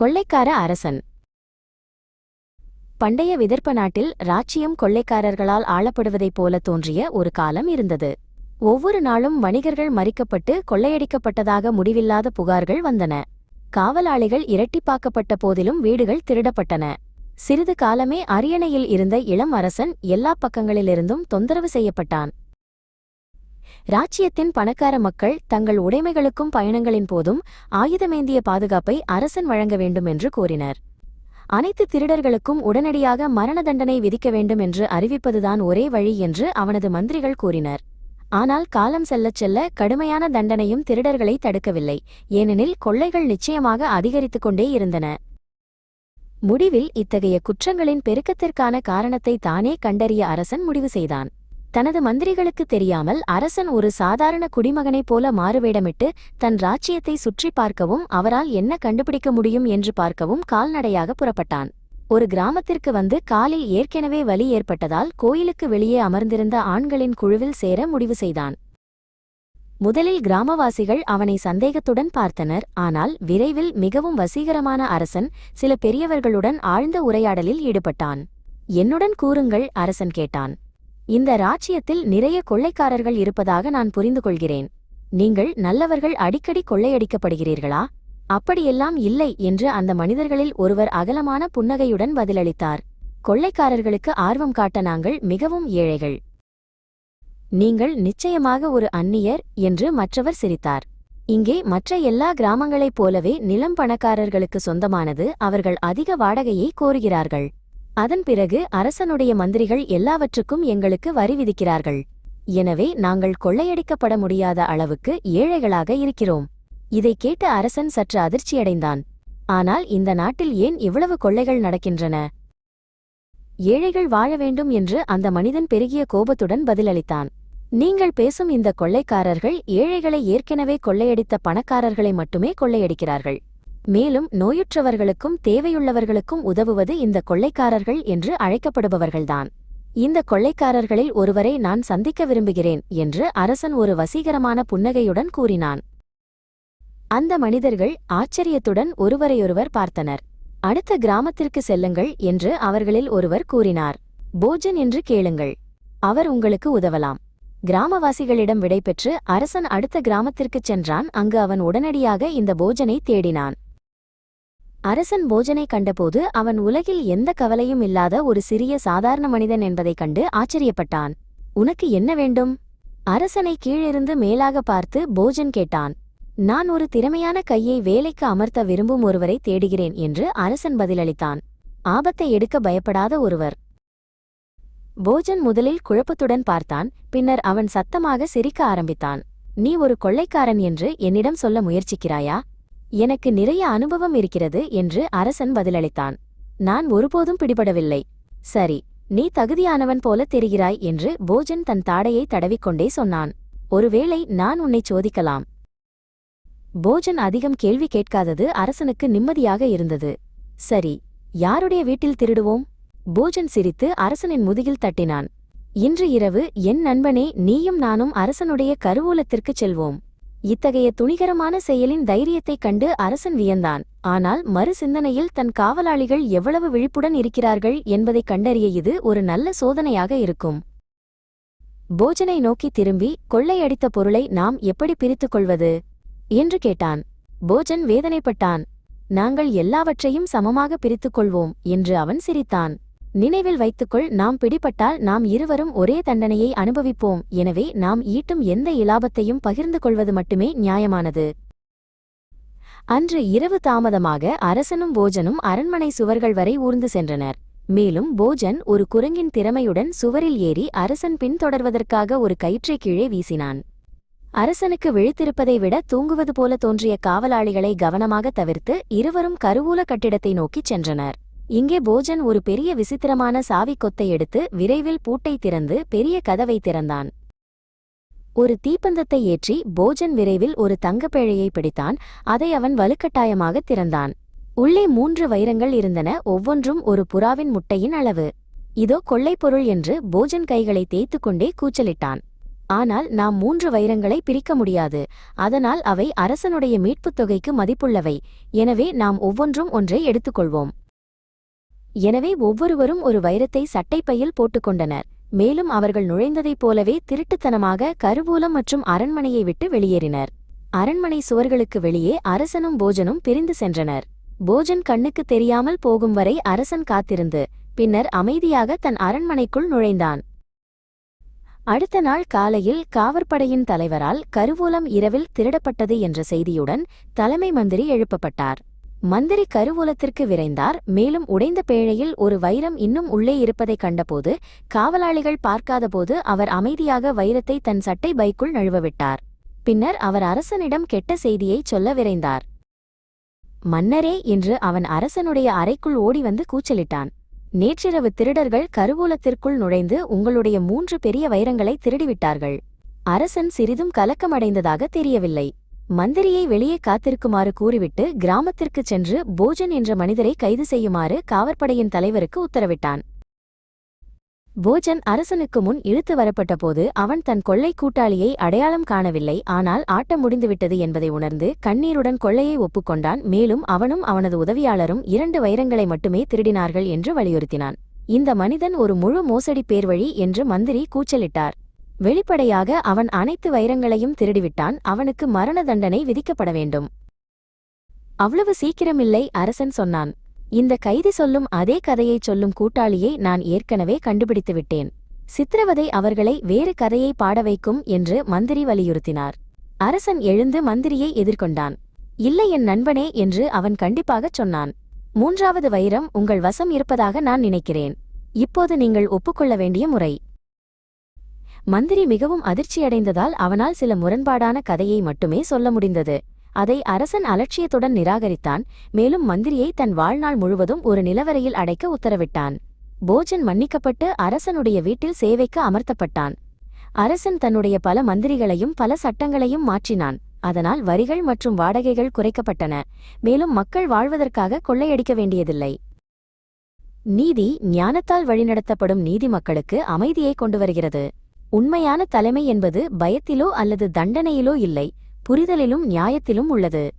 கொள்ளைக்கார அரசன். பண்டைய விதர்ப்ப நாட்டில் ராச்சியம் கொள்ளைக்காரர்களால் ஆளப்படுவதைப் போல தோன்றிய ஒரு காலம் இருந்தது. ஒவ்வொரு நாளும் வணிகர்கள் மறிக்கப்பட்டு கொள்ளையடிக்கப்பட்டதாக முடிவில்லாத புகார்கள் வந்தன. காவலாளிகள் இரட்டிப்பாக்கப்பட்ட போதிலும் வீடுகள் திருடப்பட்டன. சிறிது காலமே அரியணையில் இருந்த இளம் அரசன் எல்லா பக்கங்களிலிருந்தும் தொந்தரவு செய்யப்பட்டான். ராச்சியத்தின் பணக்கார மக்கள் தங்கள் உடைமைகளுக்கும் பயணங்களின் போதும் ஆயுதமேந்திய பாதுகாப்பை அரசன் வழங்க வேண்டும் என்று கோரினர். அனைத்து திருடர்களுக்கும் உடனடியாக மரண தண்டனை விதிக்க வேண்டும் என்று அறிவிப்பதுதான் ஒரே வழி என்று அவனது மந்திரிகள் கூறினர். ஆனால் காலம் செல்லச் செல்ல கடுமையான தண்டனையும் திருடர்களை தடுக்கவில்லை. ஏனெனில் கொள்ளைகள் நிச்சயமாக அதிகரித்துக் கொண்டே இருந்தன. முடிவில் இத்தகைய குற்றங்களின் பெருக்கத்திற்கான காரணத்தை தானே கண்டறிய அரசன் முடிவு செய்தான். தனது மந்திரிகளுக்கு தெரியாமல் அரசன் ஒரு சாதாரண குடிமகனைப் போல மாறுவேடமிட்டு தன் ராச்சியத்தை சுற்றி பார்க்கவும் அவரால் என்ன கண்டுபிடிக்க முடியும் என்று பார்க்கவும் கால்நடையாக புறப்பட்டான். ஒரு கிராமத்திற்கு வந்து காலில் ஏற்கனவே வலி ஏற்பட்டதால் கோயிலுக்கு வெளியே அமர்ந்திருந்த ஆண்களின் குழுவில் சேர முடிவு செய்தான். முதலில் கிராமவாசிகள் அவனை சந்தேகத்துடன் பார்த்தனர். ஆனால் விரைவில் மிகவும் வசீகரமான அரசன் சில பெரியவர்களுடன் ஆழ்ந்த உரையாடலில் ஈடுபட்டான். என்னுடன் கூறுங்கள் அரசன் கேட்டான். இந்த ராச்சியத்தில் நிறைய கொள்ளைக்காரர்கள் இருப்பதாக நான் புரிந்து கொள்கிறேன் நீங்கள் நல்லவர்கள் அடிக்கடி கொள்ளையடிக்கப்படுகிறீர்களா? அப்படியெல்லாம் இல்லை என்று அந்த மனிதர்களில் ஒருவர் அகலமான புன்னகையுடன் பதிலளித்தார். கொள்ளைக்காரர்களுக்கு ஆர்வம் காட்ட நாங்கள் மிகவும் ஏழைகள். நீங்கள் நிச்சயமாக ஒரு அந்நியர் என்று மற்றவர் சிரித்தார். இங்கே மற்ற எல்லா கிராமங்களைப் போலவே நிலம் பணக்காரர்களுக்கு சொந்தமானது அவர்கள் அதிக வாடகையை கோருகிறார்கள். அதன் பிறகு அரசனுடைய மந்திரிகள் எல்லாவற்றுக்கும் எங்களுக்கு வரி விதிக்கிறார்கள். எனவே நாங்கள் கொள்ளையடிக்கப்பட முடியாத அளவுக்கு ஏழைகளாக இருக்கிறோம். இதை கேட்டு அரசன் சற்று அதிர்ச்சியடைந்தான். ஆனால் இந்த நாட்டில் ஏன் இவ்வளவு கொள்ளைகள் நடக்கின்றன? ஏழைகள் வாழ வேண்டும் என்று அந்த மனிதன் பெருகிய கோபத்துடன் பதிலளித்தான். நீங்கள் பேசும் இந்த கொள்ளைக்காரர்கள் ஏழைகளை ஏற்கனவே கொள்ளையடித்த பணக்காரர்களை மட்டுமே கொள்ளையடிக்கிறார்கள். மேலும் நோயுற்றவர்களுக்கும் தேவையுள்ளவர்களுக்கும் உதவுவது இந்த கொள்ளைக்காரர்கள் என்று அழைக்கப்படுபவர்கள்தான். இந்த கொள்ளைக்காரர்களில் ஒருவரை நான் சந்திக்க விரும்புகிறேன் என்று அரசன் ஒரு வசீகரமான புன்னகையுடன் கூறினான். அந்த மனிதர்கள் ஆச்சரியத்துடன் ஒருவரையொருவர் பார்த்தனர். அடுத்த கிராமத்திற்கு செல்லுங்கள் என்று அவர்களில் ஒருவர் கூறினார். போஜன் என்று கேளுங்கள். அவர் உங்களுக்கு உதவலாம். கிராமவாசிகளிடம் விடைபெற்று அரசன் அடுத்த கிராமத்திற்குச் சென்றான். அங்கு அவன் உடனடியாக இந்த போஜனை தேடினான். அரசன் போஜனை கண்டபோது அவன் உலகில் எந்த கவலையும் இல்லாத ஒரு சிறிய சாதாரண மனிதன் என்பதைக் கண்டு ஆச்சரியப்பட்டான். உனக்கு என்ன வேண்டும்? அரசனை கீழிருந்து மேலாக பார்த்து போஜன் கேட்டான். நான் ஒரு திறமையான கையை வேலைக்கு அமர்த்த விரும்பும் ஒருவரை தேடுகிறேன் என்று அரசன் பதிலளித்தான். ஆபத்தை எடுக்க பயப்படாத ஒருவர். போஜன் முதலில் குழப்பத்துடன் பார்த்தான். பின்னர் அவன் சத்தமாக சிரிக்க ஆரம்பித்தான். நீ ஒரு கொள்ளைக்காரன் என்று என்னிடம் சொல்ல முயற்சிக்கிறாயா? எனக்கு நிறைய அனுபவம் இருக்கிறது என்று அரசன் பதிலளித்தான். நான் ஒருபோதும் பிடிபடவில்லை. சரி நீ தகுதியானவன் போல தெரிகிறாய் என்று போஜன் தன் தாடையை தடவிக்கொண்டே சொன்னான். ஒருவேளை நான் உன்னை சோதிக்கலாம். போஜன் அதிகம் கேள்வி கேட்காதது அரசனுக்கு நிம்மதியாக இருந்தது. சரி யாருடைய வீட்டில் திருடுவோம்? போஜன் சிரித்து அரசனின் முதுகில் தட்டினான். இன்று இரவு என் நண்பனே நீயும் நானும் அரசனுடைய கருவூலத்திற்குச் செல்வோம். இத்தகைய துணிகரமான செயலின் தைரியத்தைக் கண்டு அரசன் வியந்தான். ஆனால் மறு சிந்தனையில் தன் காவலாளிகள் எவ்வளவு விழிப்புடன் இருக்கிறார்கள் என்பதைக் கண்டறிய இது ஒரு நல்ல சோதனையாக இருக்கும். போஜனை நோக்கி திரும்பி கொள்ளையடித்த பொருளை நாம் எப்படி பிரித்துக் கொள்வது? என்று கேட்டான். போஜன் வேதனைப்பட்டான். நாங்கள் எல்லாவற்றையும் சமமாக பிரித்துக் கொள்வோம் என்று அவன் சிரித்தான். நினைவில் வைத்துக்கொள் நாம் பிடிபட்டால் நாம் இருவரும் ஒரே தண்டனையை அனுபவிப்போம். எனவே நாம் ஈட்டும் எந்த இலாபத்தையும் பகிர்ந்து கொள்வது மட்டுமே நியாயமானது. அன்று இரவு தாமதமாக அரசனும் போஜனும் அரண்மனை சுவர்கள் வரை ஊர்ந்து சென்றனர். மேலும் போஜன் ஒரு குரங்கின் திறமையுடன் சுவரில் ஏறி அரசன் பின்தொடர்வதற்காக ஒரு கயிற்றை கீழே வீசினான். அரசனுக்கு விழித்திருப்பதை விட தூங்குவது போல தோன்றிய காவலாளிகளை கவனமாக தவிர்த்து இருவரும் கருவூல கட்டிடத்தை நோக்கிச் சென்றனர். இங்கே போஜன் ஒரு பெரிய விசித்திரமான சாவி கொத்தை எடுத்து விரைவில் பூட்டை திறந்து பெரிய கதவை திறந்தான். ஒரு தீப்பந்தத்தை ஏற்றி போஜன் விரைவில் ஒரு தங்கப்பேழையை பிடித்தான். அதை அவன் வலுக்கட்டாயமாக திறந்தான். உள்ளே மூன்று வைரங்கள் இருந்தன. ஒவ்வொன்றும் ஒரு புறாவின் முட்டையின் அளவு. இதோ கொள்ளைப்பொருள் என்று போஜன் கைகளை தேய்த்துக்கொண்டே கூச்சலிட்டான். ஆனால் நாம் மூன்று வைரங்களை பிரிக்க முடியாது. அதனால் அவை அரசனுடைய மீட்புத் தொகைக்கு மதிப்புள்ளவை. எனவே நாம் ஒவ்வொன்றும் ஒன்றை எடுத்துக்கொள்வோம். எனவே ஒவ்வொருவரும் ஒரு வைரத்தை சட்டைப்பையில் போட்டுக்கொண்டனர். மேலும் அவர்கள் நுழைந்ததைப் போலவே திருட்டுத்தனமாக கருவூலம் மற்றும் அரண்மனையை விட்டு வெளியேறினர். அரண்மனை சுவர்களுக்கு வெளியே அரசனும் போஜனும் பிரிந்து சென்றனர். போஜன் கண்ணுக்கு தெரியாமல் போகும் வரை அரசன் காத்திருந்து பின்னர் அமைதியாக தன் அரண்மனைக்குள் நுழைந்தான். அடுத்த நாள் காலையில் காவற்படையின் தலைவரால் கருவூலம் இரவில் திருடப்பட்டது என்ற செய்தியுடன் தலைமை மந்திரி எழுப்பப்பட்டார். மந்திரி கருவூலத்திற்கு விரைந்தார். மேலும் உடைந்த பேழையில் ஒரு வைரம் இன்னும் உள்ளே இருப்பதைக் கண்டபோது காவலாளிகள் பார்க்காதபோது அவர் அமைதியாக வைரத்தை தன் சட்டை பைக்குள் நழுவவிட்டார். பின்னர் அவர் அரசனிடம் கெட்ட செய்தியைச் சொல்ல விரைந்தார். மன்னரே என்று அவன் அரசனுடைய அறைக்குள் ஓடி வந்து கூச்சலிட்டான். நேற்றிரவு திருடர்கள் கருவூலத்திற்குள் நுழைந்து உங்களுடைய மூன்று பெரிய வைரங்களை திருடிவிட்டார்கள். அரசன் சிறிதும் கலக்கமடைந்ததாக தெரியவில்லை. மந்திரியை வெளியே காத்திருக்குமாறு கூறிவிட்டு கிராமத்திற்குச் சென்று போஜன் என்ற மனிதரை கைது செய்யுமாறு காவற்படையின் தலைவருக்கு உத்தரவிட்டான். போஜன் அரசனுக்கு முன் இழுத்து வரப்பட்டபோது அவன் தன் கொள்ளை கூட்டாளியை அடையாளம் காணவில்லை. ஆனால் ஆட்டம் முடிந்துவிட்டது என்பதை உணர்ந்து கண்ணீருடன் கொள்ளையை ஒப்புக்கொண்டான். மேலும் அவனும் அவனது உதவியாளரும் இரண்டு வைரங்களை மட்டுமே திருடினார்கள் என்று வலியுறுத்தினான். இந்த மனிதன் ஒரு முழு மோசடி பேர்வழி என்று மந்திரி கூச்சலிட்டார். வெளிப்படையாக அவன் அனைத்து வைரங்களையும் திருடிவிட்டான் அவனுக்கு மரண தண்டனை விதிக்கப்பட வேண்டும். அவ்வளவு சீக்கிரமில்லை அரசன் சொன்னான். இந்த கைதி சொல்லும் அதே கதையைச் சொல்லும் கூட்டாளியை நான் ஏற்கனவே கண்டுபிடித்து விட்டேன். சித்திரவதை அவர்களை வேறு கதையை பாட வைக்கும் என்று மந்திரி வலியுறுத்தினார். அரசன் எழுந்து மந்திரியை எதிர்கொண்டான். இல்லை என் நண்பனே என்று அவன் கண்டிப்பாகச் சொன்னான். மூன்றாவது வைரம் உங்கள் வசம் இருப்பதாக நான் நினைக்கிறேன். இப்போது நீங்கள் ஒப்புக்கொள்ள வேண்டிய முறை. மந்திரி மிகவும் அதிர்ச்சியடைந்ததால் அவனால் சில முரண்பாடான கதையை மட்டுமே சொல்ல முடிந்தது. அதை அரசன் அலட்சியத்துடன் நிராகரித்தான். மேலும் மந்திரியை தன் வாழ்நாள் முழுவதும் ஒரு நிலவரையில் அடைக்க உத்தரவிட்டான். போஜன் மன்னிக்கப்பட்டு அரசனுடைய வீட்டில் சேவைக்கு அமர்த்தப்பட்டான். அரசன் தன்னுடைய பல மந்திரிகளையும் பல சட்டங்களையும் மாற்றினான். அதனால் வரிகள் மற்றும் வாடகைகள் குறைக்கப்பட்டன. மேலும் மக்கள் வாழ்வதற்காக கொள்ளையடிக்க வேண்டியதில்லை. நீதி ஞானத்தால் வழிநடத்தப்படும் நீதி மக்களுக்கு அமைதியை கொண்டு வருகிறது. உண்மையான தலைமை என்பது பயத்திலோ அல்லது தண்டனையிலோ இல்லை புரிதலிலும் நியாயத்திலும் உள்ளது.